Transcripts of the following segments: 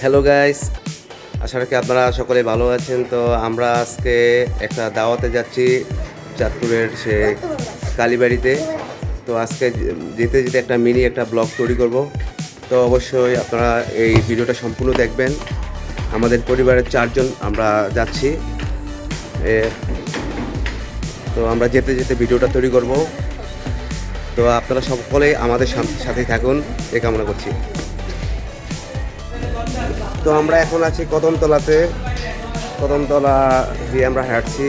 Hello guys আশা রাখি আপনারা সকলে ভালো আছেন। তো আমরা আজকে একটা দাওয়াতে যাচ্ছি চাঁদপুরের সে কালীবাড়িতে। তো আজকে যেতে যেতে একটা মিনি একটা ব্লগ তৈরি করব। তো অবশ্যই আপনারা এই ভিডিওটা সম্পূর্ণ দেখবেন। আমাদের পরিবারের চারজন আমরা যাচ্ছি। তো আমরা যেতে যেতে ভিডিওটা তৈরি করব। তো আপনারা সকলেই আমাদের সাথ- থাকুন। এ কামনা করছি। তো আমরা এখন আছি কদমতলাতে। কদমতলা দিয়ে আমরা হাঁটছি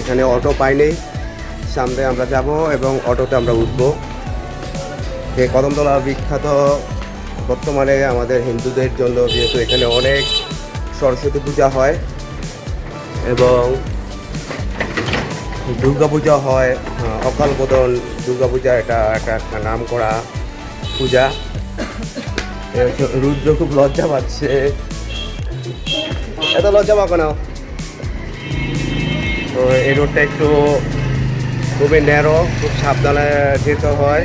এখানে অটো পাইনি সামনে আমরা যাব এবং অটোতে আমরা উঠবো। এই কদমতলা বিখ্যাত, বর্তমানে আমাদের হিন্দুদের জন্য যেহেতু এখানে অনেক সরস্বতী পূজা হয় এবং দুর্গা পূজা হয়, অকাল বোধন দুর্গা পূজা এটা একটা নাম করা পূজা। রুদ্র খুব লজ্জা পাচ্ছে। এত লজ্জা পাবো না। তো এই রোডটা একটু খুবই ন্যারো খুব সাবধানে যেতে হয়।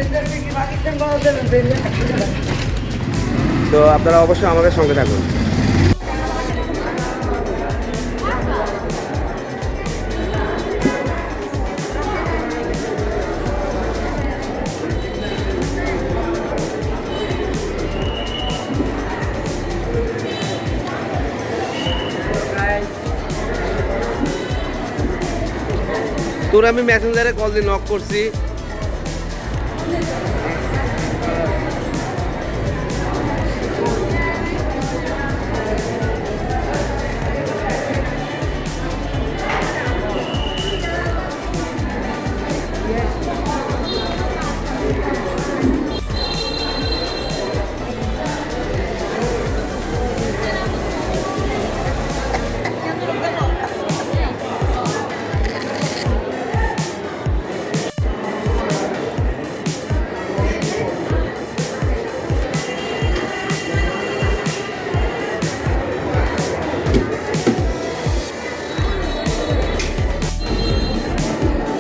তো আপনারা অবশ্যই আমাদের সঙ্গে থাকুন। তোর আমি মেসেঞ্জারে কল দিয়ে নক করছি।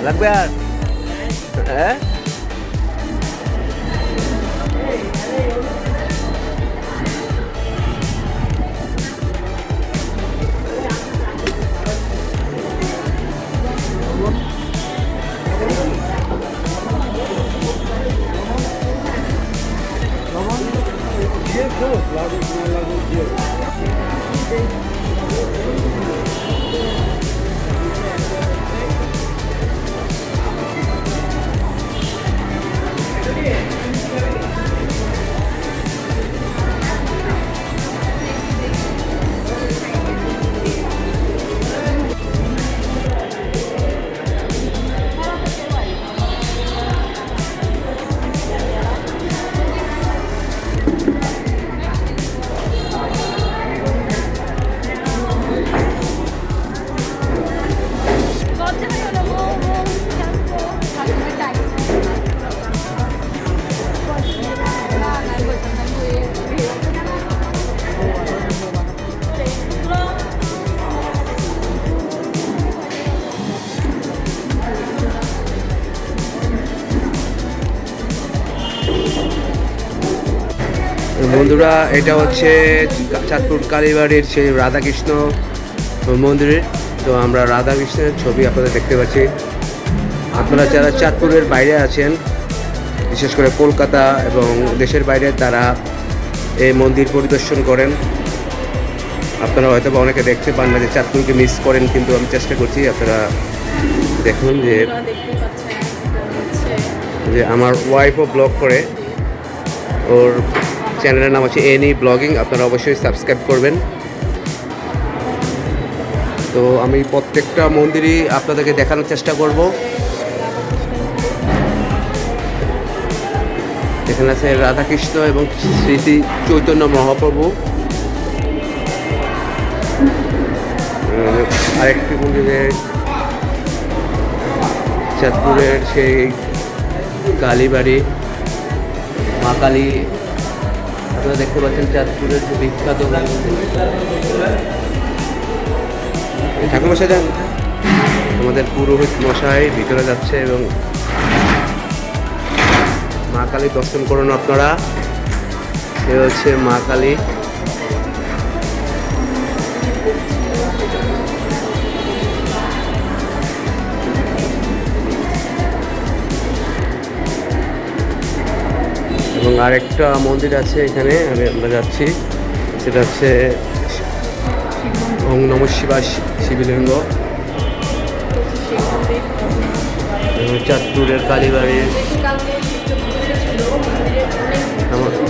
লাগবে আর? হ্যাঁ? বন্ধুরা, এটা হচ্ছে চাঁদপুর কালীবাড়ির সেই রাধাকৃষ্ণ মন্দিরের। তো আমরা রাধাকৃষ্ণের ছবি আপনাদের দেখতে পাচ্ছি। আপনারা যারা চাঁদপুরের বাইরে আছেন, বিশেষ করে কলকাতা এবং দেশের বাইরে, তারা এই মন্দির পরিদর্শন করেন। আপনারা হয়তো বা অনেকে দেখতে পান না যে চাঁদপুরকে মিস করেন, কিন্তু আমি চেষ্টা করছি আপনারা দেখুন যে যে আমার ওয়াইফও ব্লগ করে। ওর চ্যানেলের নাম হচ্ছে এনি ব্লগিং, আপনারা অবশ্যই সাবস্ক্রাইব করবেন। তো আমি প্রত্যেকটা মন্দিরই আপনাদেরকে দেখানোর চেষ্টা করব। এখানে আছে রাধাকৃষ্ণ এবং শ্রী শ্রী চৈতন্য মহাপ্রভু। আরেকটি মন্দিরের চাঁদপুরের সেই কালীবাড়ি, মা কালী আপনারা দেখতে পাচ্ছেন চাঁদপুরের যে বিখ্যাত ঠাকুরমশাই যান। আমাদের পুরোহিত মশাই ভিতরে যাচ্ছে এবং মা কালী দর্শন করুন আপনারা। সে হচ্ছে মা কালী। আরেকটা মন্দির আছে এখানে, আমি আমরা যাচ্ছি। সেটা হচ্ছে ওম নম শিবা শিবলিঙ্গ। চাঁদপুরের কালীবাড়ির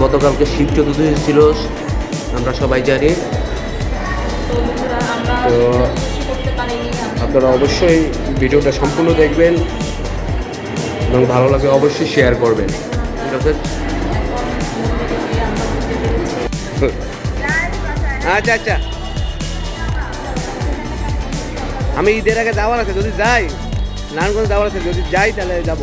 গতকালকে শিব চতুর্দশী ছিল, আমরা সবাই জানি। তো আপনারা অবশ্যই ভিডিওটা সম্পূর্ণ দেখবেন এবং ভালো লাগে অবশ্যই শেয়ার করবেন। ঠিক আছে? আচ্ছা আচ্ছা। আমি ঈদের আগে যাওয়ার আছে, যদি যাই, নারায়ণগঞ্জ যাওয়ার আছে, যদি যাই তাহলে যাব।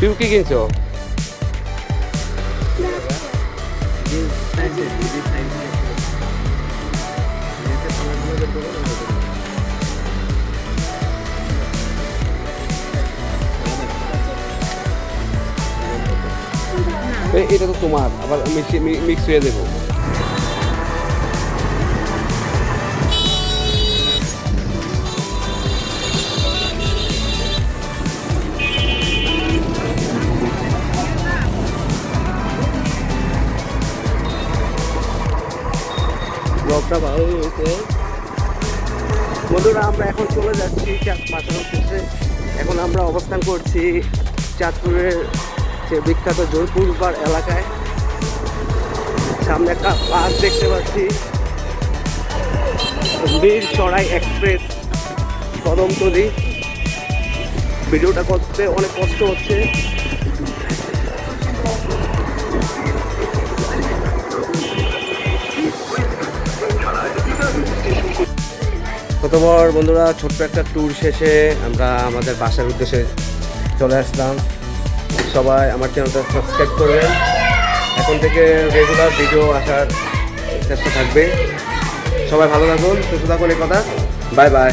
তুই কি কিনছো এটা তো তোমার আবার মিক্স হয়ে দেবো আমরা এখন চলে যাচ্ছি চাঁদ শেষে এখন আমরা অবস্থান করছি চাঁদপুরের যে বিখ্যাত জোরপুর এলাকায়। সামনে একটা বাস দেখতে পাচ্ছি। বীর চড়াই এক্সপ্রেস, কদমতলি। ভিডিওটা করতে অনেক কষ্ট হচ্ছে। কতবার বন্ধুরা ছোট্ট একটা ট্যুর শেষে আমরা আমাদের বাসার উদ্দেশ্যে চলে আসলাম। সবাই আমার চ্যানেলটা সাবস্ক্রাইব করবেন। এখন থেকে রেগুলার ভিডিও আসার চেষ্টা থাকবে। সবাই ভালো থাকুন, সুস্থ থাকুন এই কথা। Bye bye